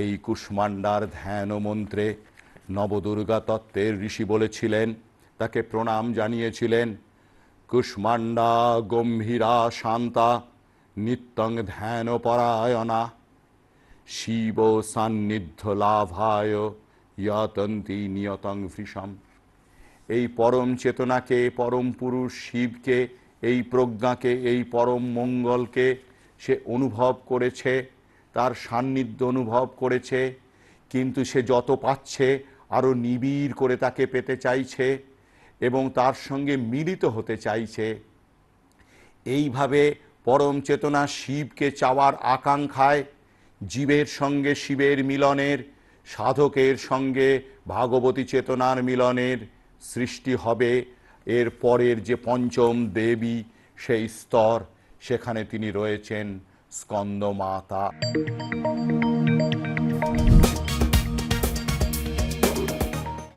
এই কুষ্মান্ডার ধ্যান ও মন্ত্রে নবদুর্গা তত্ত্বের ঋষি বলেছিলেন, তাকে প্রণাম জানিয়েছিলেন কুষ্মান্ডা গম্ভীরা শান্তা, নিত্যং ধ্যান পরায়ণা শিব সান্নিধ্য লাভায় ইয়তন্তি নিয়তং ভৃষম এই পরম চেতনাকে, পরম পুরুষ শিবকে, এই প্রজ্ঞাকে, এই পরম মঙ্গলকে সে অনুভব করেছে তার সান্নিধ্য অনুভব করেছে, কিন্তু সে যত পাচ্ছে আরও নিবিড় করে তাকে পেতে চাইছে এবং তার সঙ্গে মিলিত হতে চাইছে। এইভাবে পরম চেতনা শিবকে চাওয়ার আকাঙ্ক্ষায় জীবের সঙ্গে শিবের মিলনের, সাধকের সঙ্গে ভাগবতী চেতনার মিলনের সৃষ্টি হবে। এর পরের যে পঞ্চম দেবী, সেই স্তর সেখানে তিনি রয়েছেন। Skandamata.